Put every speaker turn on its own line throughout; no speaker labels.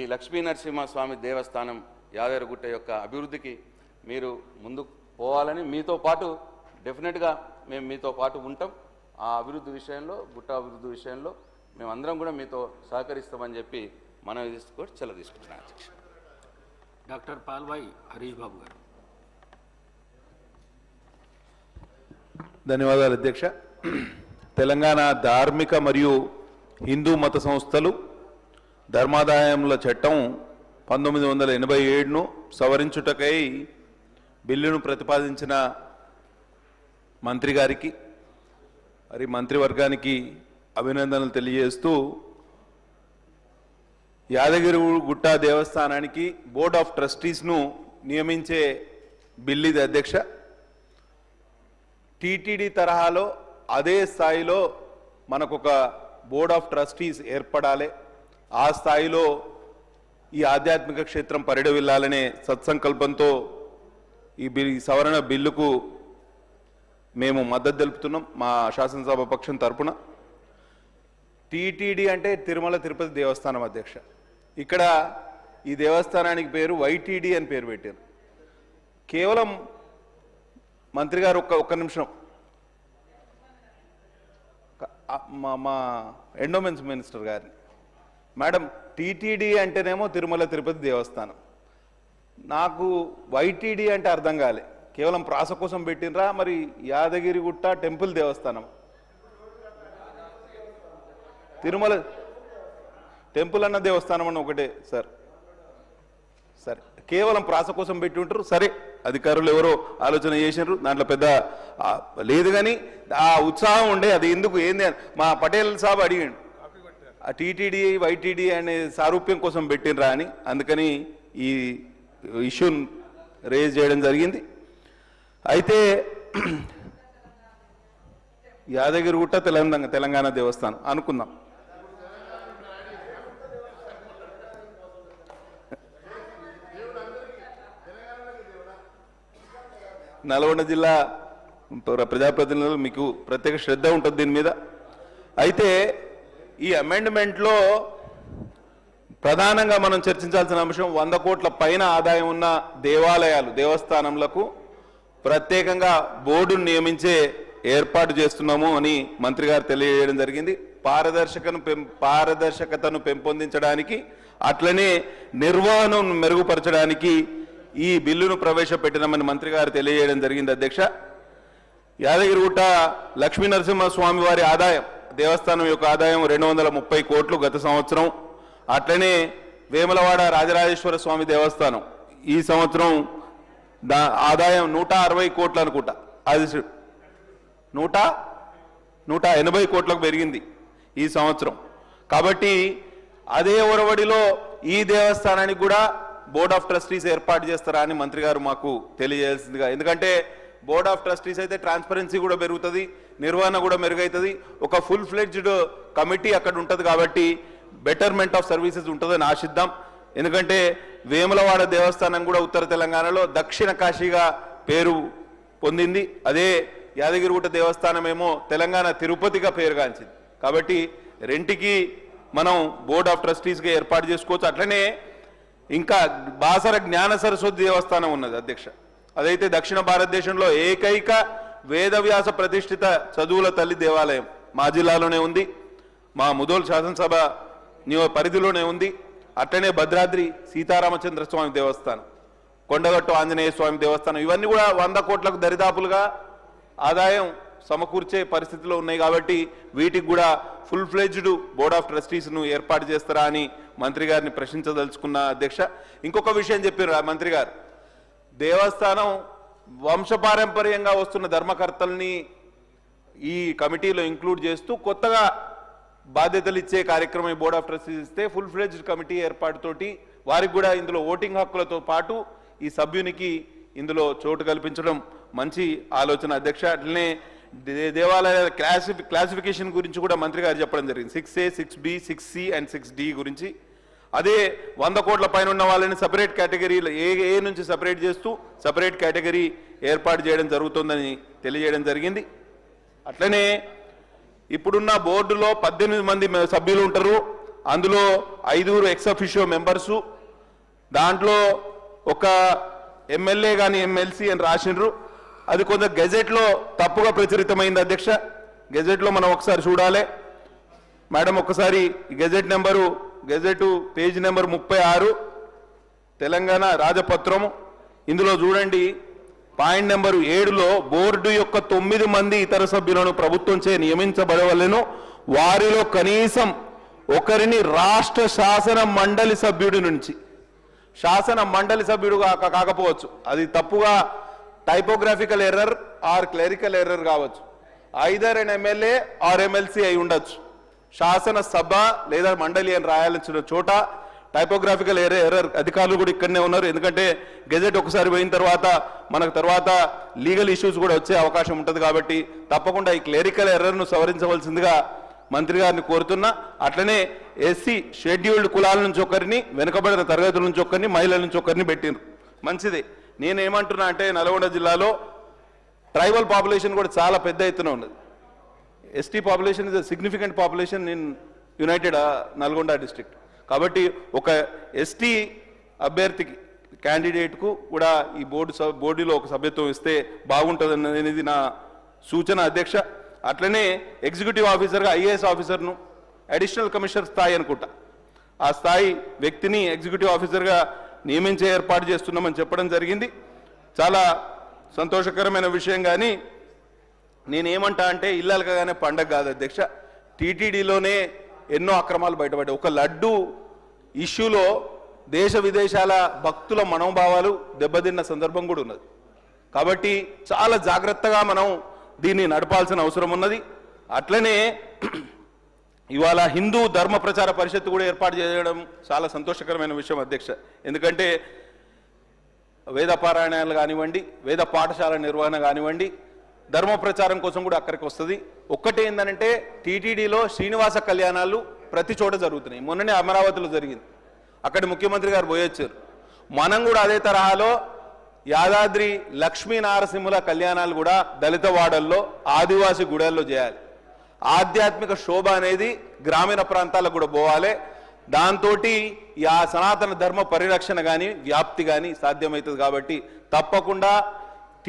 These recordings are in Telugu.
ఈ లక్ష్మీ నరసింహస్వామి దేవస్థానం యాదగిరిగుట్ట యొక్క అభివృద్ధికి మీరు ముందుకు పోవాలని మీతో పాటు డెఫినెట్గా మేము మీతో పాటు ఉంటాం. ఆ అభివృద్ధి విషయంలో గుట్ట అభివృద్ధి విషయంలో మేమందరం కూడా మీతో సహకరిస్తామని చెప్పి మనం తీసుకొని చెల్ల తీసుకుంటున్నాం అధ్యక్ష.
డాక్టర్ పాల్వాయి హరీష్ బాబు గారు.
ధన్యవాదాలు అధ్యక్ష. తెలంగాణ ధార్మిక మరియు హిందూ మత సంస్థలు ధర్మాదాయముల చట్టం పంతొమ్మిది వందల ఎనభై ఏడును సవరించుటకై బిల్లును ప్రతిపాదించిన మంత్రి గారికి మరి మంత్రివర్గానికి అభినందనలు తెలియజేస్తూ యాదగిరి గుట్ట దేవస్థానానికి బోర్డ్ ఆఫ్ ట్రస్టీస్ను నియమించే బిల్ ఇది అధ్యక్ష. టీటీడీ తరహాలో అదే స్థాయిలో మనకు ఒక బోర్డ్ ఆఫ్ ట్రస్టీస్ ఏర్పడాలి. ఆ స్థాయిలో ఈ ఆధ్యాత్మిక క్షేత్రం పరిడవిల్లాలనే సత్సంకల్పంతో ఈ బిల్ ఈ సవరణ బిల్లుకు మేము మద్దతు తెలుపుతున్నాం మా శాసనసభ పక్షం తరపున. టీటీడీ అంటే తిరుమల తిరుపతి దేవస్థానం అధ్యక్ష. ఇక్కడ ఈ దేవస్థానానికి పేరు వైటీడీ అని పేరు పెట్టారు. కేవలం మంత్రి గారు ఒక్క ఒక్క నిమిషం. మా మా ఎండోమెన్స్ మినిస్టర్ గారిని. మేడం టీటీడీ అంటేనేమో తిరుమల తిరుపతి దేవస్థానం. నాకు వైటీడీ అంటే అర్థం కాలే. కేవలం ప్రాస కోసం పెట్టినరా మరి యాదగిరిగుట్ట టెంపుల్ దేవస్థానం. తిరుమల టెంపుల్ అన్న దేవస్థానం అన్న ఒకటే సార్. సరే కేవలం ప్రాస కోసం పెట్టి ఉంటారు సరే. అధికారులు ఎవరో ఆలోచన చేసినారు దాంట్లో పెద్ద లేదు కానీ ఆ ఉత్సాహం ఉండే అది ఎందుకు ఏంది మా పటేల్ సాబ్ అడిగాడు. టీటీడీ వైటీడీ అనే సారూప్యం కోసం పెట్టినరా అని. అందుకని ఈ ఇష్యూని రేజ్ చేయడం జరిగింది. అయితే యాదగిరిగుట్ట తెలంగాణ తెలంగాణ దేవస్థానం అనుకుందాం. నల్గొండ జిల్లా ప్రజాప్రతినిధులు మీకు ప్రత్యేక శ్రద్ధ ఉంటుంది దీని మీద. అయితే ఈ అమెండ్మెంట్లో ప్రధానంగా మనం చర్చించాల్సిన అంశం వంద కోట్ల పైన ఆదాయం ఉన్న దేవాలయాలు దేవస్థానములకు ప్రత్యేకంగా బోర్డును నియమించే ఏర్పాటు చేస్తున్నాము అని మంత్రి గారు తెలియజేయడం జరిగింది. పారదర్శకను పెం పారదర్శకతను పెంపొందించడానికి అట్లనే నిర్వహణను మెరుగుపరచడానికి ఈ బిల్లును ప్రవేశపెట్టినామని మంత్రి గారు తెలియజేయడం జరిగింది అధ్యక్ష. యాదగిరిగుట్ట లక్ష్మీ నరసింహస్వామి వారి ఆదాయం దేవస్థానం యొక్క ఆదాయం రెండు వందల ముప్పై కోట్లు గత సంవత్సరం. అట్లనే వేములవాడ రాజరాజేశ్వర స్వామి దేవస్థానం ఈ సంవత్సరం దా ఆదాయం నూట అరవై కోట్లు అనుకుంటా. అది నూట నూట ఎనభై కోట్లకు పెరిగింది ఈ సంవత్సరం. కాబట్టి అదే ఒరవడిలో ఈ దేవస్థానానికి కూడా బోర్డ్ ఆఫ్ ట్రస్టీస్ ఏర్పాటు చేస్తారా అని మంత్రి గారు మాకు తెలియజేసిందిగా ఎందుకంటే బోర్డ్ ఆఫ్ ట్రస్టీస్ అయితే ట్రాన్స్పరెన్సీ కూడా పెరుగుతుంది నిర్వహణ కూడా మెరుగవుతుంది ఒక ఫుల్ ఫ్లెడ్జ్డ్ కమిటీ అక్కడ ఉంటుంది కాబట్టి బెటర్మెంట్ ఆఫ్ సర్వీసెస్ ఉంటుందని ఆశిద్దాం. ఎందుకంటే వేములవాడ దేవస్థానం కూడా ఉత్తర తెలంగాణలో దక్షిణ కాశీగా పేరు పొందింది. అదే యాదగిరిగుట్ట దేవస్థానం ఏమో తెలంగాణ తిరుపతిగా పేరుగాంచింది. కాబట్టి రెంటికి మనం బోర్డ్ ఆఫ్ ట్రస్టీస్గా ఏర్పాటు చేసుకోవచ్చు. అట్లనే ఇంకా బాసర జ్ఞాన సరస్వతి దేవస్థానం ఉన్నది అధ్యక్ష. అదైతే దక్షిణ భారతదేశంలో ఏకైక వేదవ్యాస ప్రతిష్ఠిత చదువుల తల్లి దేవాలయం మా జిల్లాలోనే ఉంది. మా ముదోల్ శాసనసభ నియో పరిధిలోనే ఉంది. అట్లనే భద్రాద్రి సీతారామచంద్ర స్వామి దేవస్థానం కొండగట్టు ఆంజనేయ స్వామి దేవస్థానం ఇవన్నీ కూడా వంద కోట్లకు దరిదాపులుగా ఆదాయం సమకూర్చే పరిస్థితిలో ఉన్నాయి కాబట్టి వీటికి కూడా ఫుల్ ఫ్లెజ్డ్ బోర్డ్ ఆఫ్ ట్రస్టీస్ను ఏర్పాటు చేస్తారా అని మంత్రి గారిని ప్రశ్నించదలుచుకున్న అధ్యక్ష. ఇంకొక విషయం చెప్పారు మంత్రి గారు. దేవస్థానం వంశపారంపర్యంగా వస్తున్న ధర్మకర్తల్ని ఈ కమిటీలో ఇంక్లూడ్ చేస్తూ కొత్తగా బాధ్యతలు ఇచ్చే కార్యక్రమం ఈ బోర్డ్ ఆఫ్ ట్రస్టీస్ ఇస్తే ఫుల్ ఫ్లెడ్జ్డ్ కమిటీ ఏర్పాటుతోటి వారికి కూడా ఇందులో ఓటింగ్ హక్కులతో పాటు ఈ సభ్యునికి ఇందులో చోటు కల్పించడం మంచి ఆలోచన. అధ్యక్ష అట్లనే దే- దేవాలయాల క్లాసిఫి క్లాసిఫికేషన్ గురించి కూడా మంత్రి గారు చెప్పడం జరిగింది. Six A six B six C and six D గురించి అదే వంద కోట్ల పైన ఉన్న వాళ్ళని సపరేట్ కేటగిరీలో ఏ ఏ నుంచి సపరేట్ చేస్తూ సపరేట్ కేటగిరీ ఏర్పాటు చేయడం జరుగుతుందని తెలియజేయడం జరిగింది. అట్లనే ఇప్పుడున్న బోర్డులో పద్దెనిమిది మంది సభ్యులు ఉంటారు. అందులో ఐదుగురు ఎక్స్అఫిషియో మెంబర్సు దాంట్లో ఒక ఎమ్మెల్యే కానీ ఎమ్మెల్సీ అని రాసిండ్రు. అది కొంత గెజెట్లో తప్పుగా ప్రచురితమైంది అధ్యక్ష. గెజెట్లో మనం ఒకసారి చూడాలి. మేడం ఒక్కసారి gazette number gazette page number ముప్పై ఆరు తెలంగాణ రాజపత్రము ఇందులో చూడండి పాయింట్ నెంబర్ ఏడులో బోర్డు యొక్క తొమ్మిది మంది ఇతర సభ్యులను ప్రభుత్వంచే నియమించబడవలను. వారిలో కనీసం ఒకరిని రాష్ట్ర శాసన మండలి సభ్యుడి నుంచి. శాసన మండలి సభ్యుడు కాకపోవచ్చు. అది తప్పుగా typographical error or clerical error కావచ్చు. Either an MLA or MLC అయి ఉండొచ్చు. శాసన సభ లేదా మండలి అని రాయాల్సిన చోట టైపోగ్రాఫికల్ ఎర్ర ఎర్రర్ అధికారులు కూడా ఇక్కడనే ఉన్నారు. ఎందుకంటే గెజెట్ ఒకసారి పోయిన తర్వాత మనకు తర్వాత లీగల్ ఇష్యూస్ కూడా వచ్చే అవకాశం ఉంటుంది కాబట్టి తప్పకుండా ఈ క్లెరికల్ ఎర్రర్ను సవరించవలసిందిగా మంత్రి గారిని కోరుతున్నా. అట్లనే ఎస్సీ షెడ్యూల్డ్ కులాల నుంచి ఒకరిని వెనుకబడిన తరగతుల నుంచి ఒకరిని మహిళల నుంచి ఒకరిని పెట్టిండ్రు. మంచిది. నేనేమంటున్నా అంటే నల్గొండ జిల్లాలో ట్రైబల్ పాపులేషన్ కూడా చాలా పెద్ద ఎత్తున ఉన్నది. ST population is significant population in united Nalgonda district. కాబట్టి ఒక ఎస్టీ అభ్యర్థికి క్యాండిడేట్కు కూడా ఈ బోర్డు బోర్డులో ఒక సభ్యత్వం ఇస్తే బాగుంటుంది అనేది నా సూచన అధ్యక్ష. అట్లనే ఎగ్జిక్యూటివ్ ఆఫీసర్గా ఐఏఎస్ ఆఫీసర్ను అడిషనల్ కమిషనర్ స్థాయి అనుకుంటా. ఆ స్థాయి వ్యక్తిని ఎగ్జిక్యూటివ్ ఆఫీసర్గా నియమించే ఏర్పాటు చేస్తున్నామని చెప్పడం జరిగింది. చాలా సంతోషకరమైన విషయం కానీ నేనేమంటా అంటే ఇల్లలకగానే పండగ కాదు అధ్యక్ష. టీటీడీలోనే ఎన్నో అక్రమాలు బయటపడ్డాయి. ఒక లడ్డు ఇష్యూలో దేశ విదేశాల భక్తుల మనోభావాలు దెబ్బతిన్న సందర్భం కూడా ఉన్నది. కాబట్టి చాలా జాగ్రత్తగా మనం దీన్ని నడపాల్సిన అవసరం ఉన్నది. అట్లనే ఇవాళ హిందూ ధర్మ ప్రచార పరిషత్తు కూడా ఏర్పాటు చేయడం చాలా సంతోషకరమైన విషయం అధ్యక్ష. ఎందుకంటే వేద పారాయణాలు కానివ్వండి వేద పాఠశాల నిర్వహణ కానివ్వండి ధర్మ ప్రచారం కోసం కూడా అక్కడికి వస్తుంది. ఒక్కటే ఏంటంటే టీటీడీలో శ్రీనివాస కళ్యాణాలు ప్రతి చోట జరుగుతున్నాయి. మొన్ననే అమరావతిలో జరిగింది. అక్కడ ముఖ్యమంత్రి గారు పోయొచ్చారు. మనం కూడా అదే తరహాలో యాదాద్రి లక్ష్మీ నారసింహుల కళ్యాణాలు కూడా దళిత వాడల్లో ఆదివాసి గుడల్లో చేయాలి. ఆధ్యాత్మిక శోభ అనేది గ్రామీణ ప్రాంతాలకు కూడా పోవాలి. దాంతో ఆ సనాతన ధర్మ పరిరక్షణ కానీ వ్యాప్తి కానీ సాధ్యమవుతుంది కాబట్టి తప్పకుండా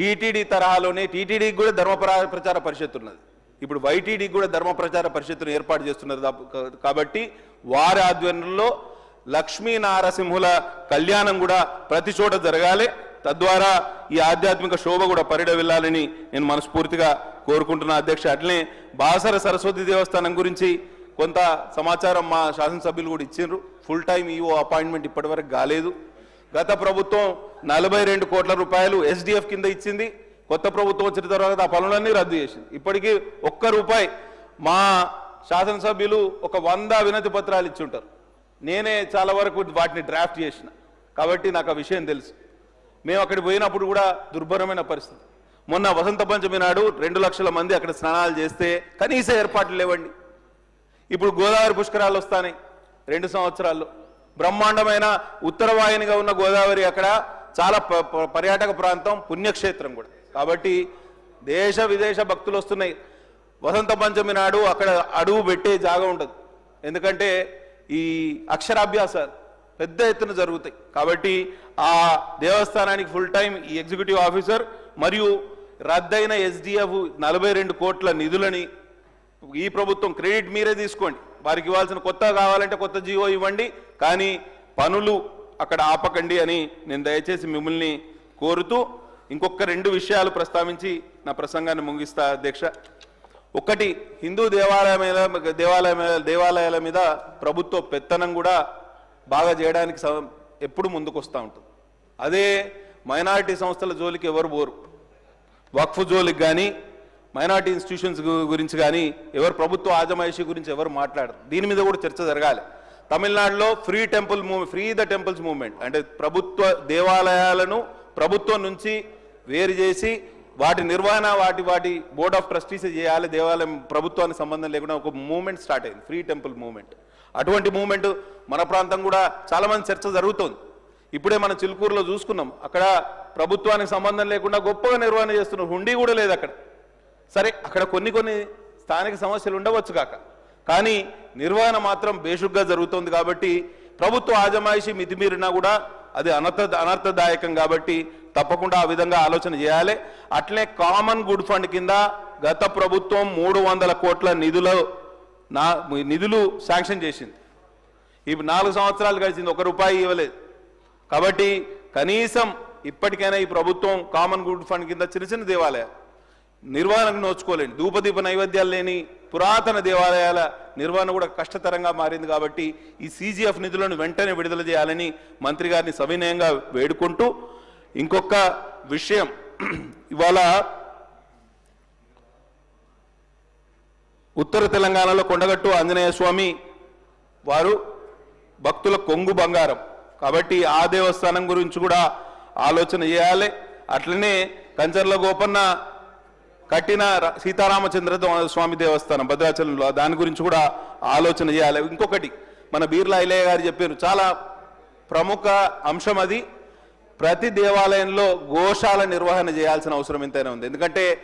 టీటీడీ తరహాలోనే టీటీడీకి కూడా ధర్మ ప్ర- ప్రచార పరిషత్ ఉన్నది. ఇప్పుడు వైటీడీకి కూడా ధర్మ ప్రచార పరిషత్తును ఏర్పాటు చేస్తున్నారు కాబట్టి వారి ఆధ్వర్యంలో లక్ష్మీ నారసింహుల కళ్యాణం కూడా ప్రతి చోట జరగాలి. తద్వారా ఈ ఆధ్యాత్మిక శోభ కూడా పరిడ వెళ్ళాలని నేను మనస్ఫూర్తిగా కోరుకుంటున్నా. అధ్యక్ష అట్లనే బాసర సరస్వతి దేవస్థానం గురించి కొంత సమాచారం మా శాసనసభ్యులు కూడా ఇచ్చిండ్రు. ఫుల్ టైం ఈఓ అపాయింట్మెంట్ ఇప్పటివరకు కాలేదు. గత ప్రభుత్వం నలభై రెండు కోట్ల రూపాయలు ఎస్డిఎఫ్ కింద ఇచ్చింది. కొత్త ప్రభుత్వం వచ్చిన తర్వాత ఆ పనులన్నీ రద్దు చేసింది. ఇప్పటికీ ఒక్క రూపాయి మా శాసనసభ్యులు ఒక వంద వినతి పత్రాలు ఇచ్చి ఉంటారు నేనే చాలా వరకు వాటిని డ్రాఫ్ట్ చేసిన. కాబట్టి నాకు ఆ విషయం తెలుసు. మేము అక్కడికి పోయినప్పుడు కూడా దుర్భరమైన పరిస్థితి. మొన్న వసంత పంచమి నాడు రెండు లక్షల మంది అక్కడ స్నానాలు చేస్తే కనీస ఏర్పాట్లు లేవండి. ఇప్పుడు గోదావరి పుష్కరాలు వస్తాయి రెండు సంవత్సరాల్లో. బ్రహ్మాండమైన ఉత్తరవాహినిగా ఉన్న గోదావరి అక్కడ చాలా ప- ప- పర్యాటక ప్రాంతం పుణ్యక్షేత్రం కూడా. కాబట్టి దేశ విదేశ భక్తులు వస్తున్నాయి. వసంత పంచమి నాడు అక్కడ అడుగు పెట్టే జాగా ఉండదు ఎందుకంటే ఈ అక్షరాభ్యాసాలు పెద్ద ఎత్తున జరుగుతాయి. కాబట్టి ఆ దేవస్థానానికి ఫుల్ టైం ఈ ఎగ్జిక్యూటివ్ ఆఫీసర్ మరియు రద్దయిన ఎస్డిఎఫ్ నలభై రెండు కోట్ల నిధులని ఈ ప్రభుత్వం క్రెడిట్ మీరే తీసుకోండి. వారికి ఇవ్వాల్సిన కొత్త కావాలంటే కొత్త జీవో ఇవ్వండి. కానీ పనులు అక్కడ ఆపకండి అని నేను దయచేసి మిమ్మల్ని కోరుతూ ఇంకొక రెండు విషయాలు ప్రస్తావించి నా ప్రసంగాన్ని ముగిస్తా అధ్యక్ష. ఒకటి హిందూ దేవాలయాల దేవాలయం దేవాలయాల మీద ప్రభుత్వ పెత్తనం కూడా బాగా చేయడానికి ఎప్పుడు ముందుకొస్తూ ఉంటుంది. అదే మైనారిటీ సంస్థల జోలికి ఎవరు పోరు. వక్ఫ్ జోలికి కానీ మైనార్టీ ఇన్స్టిట్యూషన్స్ గురించి కానీ ఎవరు ప్రభుత్వ ఆజమాయిషీ గురించి ఎవరు మాట్లాడరు. దీని మీద కూడా చర్చ జరగాలి. తమిళనాడులో free temple move free the temples movement. అంటే ప్రభుత్వ దేవాలయాలను ప్రభుత్వం నుంచి వేరు చేసి వాటి నిర్వహణ వాటి వాటి బోర్డ్ ఆఫ్ ట్రస్టీస్ చేయాలి. దేవాలయం ప్రభుత్వానికి సంబంధం లేకుండా ఒక మూవ్మెంట్ స్టార్ట్ అయింది. Free temple movement. అటువంటి మూవ్మెంట్ మన ప్రాంతం కూడా చాలామంది చర్చ జరుగుతోంది. ఇప్పుడే మనం చిలుకూరులో చూసుకున్నాం. అక్కడ ప్రభుత్వానికి సంబంధం లేకుండా గొప్పగా నిర్వహణ చేస్తున్నారు హుండీ కూడా లేదు అక్కడ. సరే అక్కడ కొన్ని కొన్ని స్థానిక సమస్యలు ఉండవచ్చు కాక. కానీ నిర్వహణ మాత్రం బేషుగ్గా జరుగుతోంది కాబట్టి ప్రభుత్వ ఆజమాయిషి మితిమీరినా కూడా అది అనర్థ అనర్థదాయకం కాబట్టి తప్పకుండా ఆ విధంగా ఆలోచన చేయాలి. అట్లే కామన్ గుడ్ ఫండ్ కింద గత ప్రభుత్వం మూడు వందల కోట్ల నిధులు నా నిధులు శాంక్షన్ చేసింది. ఇప్పుడు నాలుగు సంవత్సరాలు గడిచింది ఒక రూపాయి ఇవ్వలేదు. కాబట్టి కనీసం ఇప్పటికైనా ఈ ప్రభుత్వం కామన్ గుడ్ ఫండ్ కింద చిన్న చిన్న దేవాలయాలు నిర్వహణకు నోచుకోలేని ధూపదీప నైవేద్యాలు లేని పురాతన దేవాలయాల నిర్వహణ కూడా కష్టతరంగా మారింది కాబట్టి ఈ సీజీఎఫ్ నిధులను వెంటనే విడుదల చేయాలని మంత్రి గారిని సవినయంగా వేడుకుంటూ ఇంకొక విషయం. ఇవాళ ఉత్తర తెలంగాణలో కొండగట్టు ఆంజనేయ స్వామి వారు భక్తుల కొంగు బంగారం. కాబట్టి ఆ దేవస్థానం గురించి కూడా ఆలోచన చేయాలి. అట్లనే కంచర్ల గోపన్న కట్టిన సీతారామచంద్ర స్వామి దేవస్థానం భద్రాచలంలో. దాని గురించి కూడా ఆలోచన చేయాలి. ఇంకొకటి మన బీర్లా ఇలయ్య గారు చెప్పారు చాలా ప్రముఖ అంశం అది. ప్రతి దేవాలయంలో గోశాల నిర్వహణ చేయాల్సిన అవసరం ఎంతైనా ఉంది. ఎందుకంటే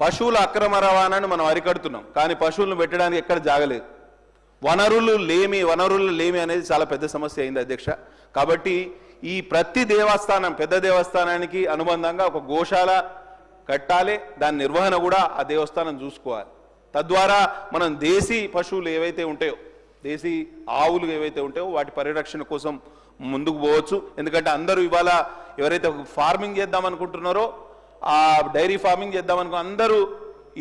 పశువుల అక్రమ రవాణాను మనం అరికడుతున్నాం. కానీ పశువులను పెట్టడానికి ఎక్కడ జాగలేదు. వనరులు లేమి వనరులు లేమి అనేది చాలా పెద్ద సమస్య అయింది అధ్యక్ష. కాబట్టి ఈ ప్రతి దేవస్థానం పెద్ద దేవస్థానానికి అనుబంధంగా ఒక గోశాల కట్టాలి దాని నిర్వహణ కూడా ఆ దేవస్థానం చూసుకోవాలి. తద్వారా మనం దేశీ పశువులు ఏవైతే ఉంటాయో దేశీ ఆవులు ఏవైతే ఉంటాయో వాటి పరిరక్షణ కోసం ముందుకు పోవచ్చు. ఎందుకంటే అందరూ ఇవాళ ఎవరైతే ఫార్మింగ్ చేద్దాం అనుకుంటున్నారో ఆ డైరీ ఫార్మింగ్ చేద్దాం అనుకో అందరూ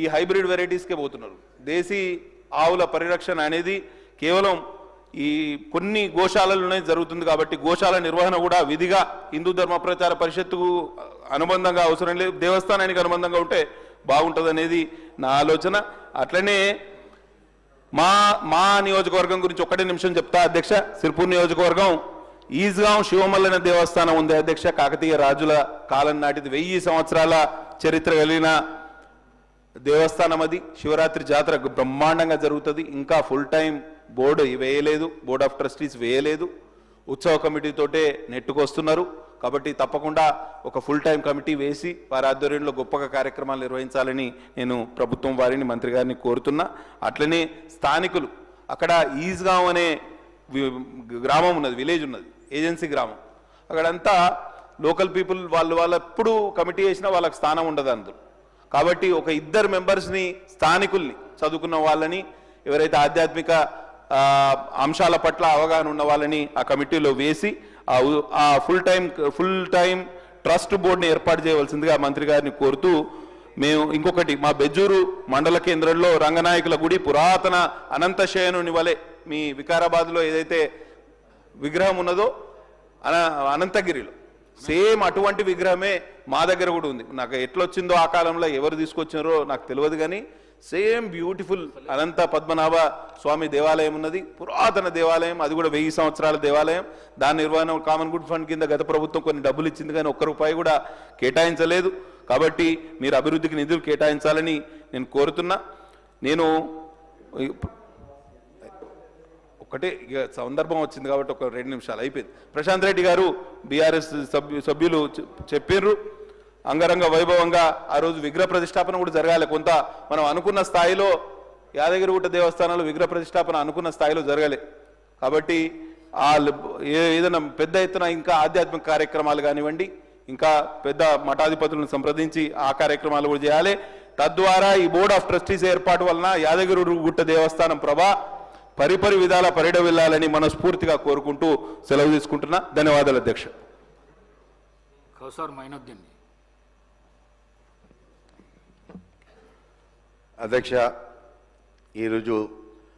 ఈ హైబ్రిడ్ వెరైటీస్కే పోతున్నారు. దేశీ ఆవుల పరిరక్షణ అనేది కేవలం ఈ కొన్ని గోశాలలోనే జరుగుతుంది కాబట్టి గోశాల నిర్వహణ కూడా విధిగా హిందూ ధర్మ ప్రచార పరిషత్తుకు అనుబంధంగా అవసరం లేదు. దేవస్థానానికి అనుబంధంగా ఉంటే బాగుంటుంది అనేది నా ఆలోచన. అట్లనే మా మా నియోజకవర్గం గురించి ఒక్కటే నిమిషం చెప్తా అధ్యక్ష. సిర్పూర్ నియోజకవర్గం ఈజ్గాం శివమల్లన దేవస్థానం ఉంది అధ్యక్ష. కాకతీయ రాజుల కాలం నాటిది వెయ్యి సంవత్సరాల చరిత్ర కలిగిన దేవస్థానం అది. శివరాత్రి జాతర బ్రహ్మాండంగా జరుగుతుంది. ఇంకా ఫుల్ టైం బోర్డు వేయలేదు బోర్డ్ ఆఫ్ ట్రస్టీస్ వేయలేదు. ఉత్సవ కమిటీతోటే నెట్టుకొస్తున్నారు. కాబట్టి తప్పకుండా ఒక ఫుల్ టైం కమిటీ వేసి వారి ఆధ్వర్యంలో గొప్పగా కార్యక్రమాలు నిర్వహించాలని నేను ప్రభుత్వం వారిని మంత్రి గారిని కోరుతున్నా. అట్లనే స్థానికులు అక్కడ ఈజ్గాం అనే గ్రామం ఉన్నది విలేజ్ ఉన్నది ఏజెన్సీ గ్రామం. అక్కడంతా లోకల్ పీపుల్ వాళ్ళు వాళ్ళ ఎప్పుడు కమిటీ వేసినా వాళ్ళకి స్థానం ఉండదు అందులో. కాబట్టి ఒక ఇద్దరు మెంబర్స్ని స్థానికుల్ని చదువుకున్న వాళ్ళని ఎవరైతే ఆధ్యాత్మిక అంశాల పట్ల అవగాహన ఉన్న వాళ్ళని ఆ కమిటీలో వేసి ఆ full time full time trust బోర్డుని ఏర్పాటు చేయవలసిందిగా మంత్రి గారిని కోరుతూ మేము ఇంకొకటి మా బెజ్జూరు మండల కేంద్రంలో రంగనాయకుల గుడి పురాతన అనంత శయనుని వలె మీ వికారాబాద్లో ఏదైతే విగ్రహం ఉన్నదో అన అనంతగిరిలో. సేమ్ అటువంటి విగ్రహమే మా దగ్గర కూడా ఉంది. నాకు ఎట్లొచ్చిందో ఆ కాలంలో ఎవరు తీసుకొచ్చినారో నాకు తెలియదు కానీ సేమ్ బ్యూటిఫుల్ అనంత పద్మనాభ స్వామి దేవాలయం ఉన్నది. పురాతన దేవాలయం అది కూడా వెయ్యి సంవత్సరాల దేవాలయం. దాని నిర్వహణ కామన్ గుడ్ ఫండ్ కింద గత ప్రభుత్వం కొన్ని డబ్బులు ఇచ్చింది కానీ ఒక్క రూపాయి కూడా కేటాయించలేదు. కాబట్టి మీరు అభివృద్ధికి నిధులు కేటాయించాలని నేను కోరుతున్నా. నేను ఒకటే ఇక సందర్భం వచ్చింది కాబట్టి ఒక రెండు నిమిషాలు అయిపోయింది. ప్రశాంత్ రెడ్డి గారు బీఆర్ఎస్ సభ్యు సభ్యులు చెప్పారు చెప్పిర్రు. అంగరంగ వైభవంగా ఆ రోజు విగ్రహ ప్రతిష్టాపన కూడా జరగాలి. కొంత మనం అనుకున్న స్థాయిలో యాదగిరిగుట్ట దేవస్థానంలో విగ్రహ ప్రతిష్టాపన అనుకున్న స్థాయిలో జరగలే. కాబట్టి ఆ ఏదైనా పెద్ద ఎత్తున ఇంకా ఆధ్యాత్మిక కార్యక్రమాలు కానివ్వండి ఇంకా పెద్ద మఠాధిపతులను సంప్రదించి ఆ కార్యక్రమాలు కూడా చేయాలి. తద్వారా ఈ బోర్డ్ ఆఫ్ ట్రస్టీస్ ఏర్పాటు వలన యాదగిరి గుట్ట దేవస్థానం ప్రభా పరిపరి విధాల పరిడ వెళ్ళాలని మనస్ఫూర్తిగా కోరుకుంటూ సెలవు తీసుకుంటున్నా. ధన్యవాదాలు అధ్యక్ష.
కౌసార్
అధ్యక్ష ఈరోజు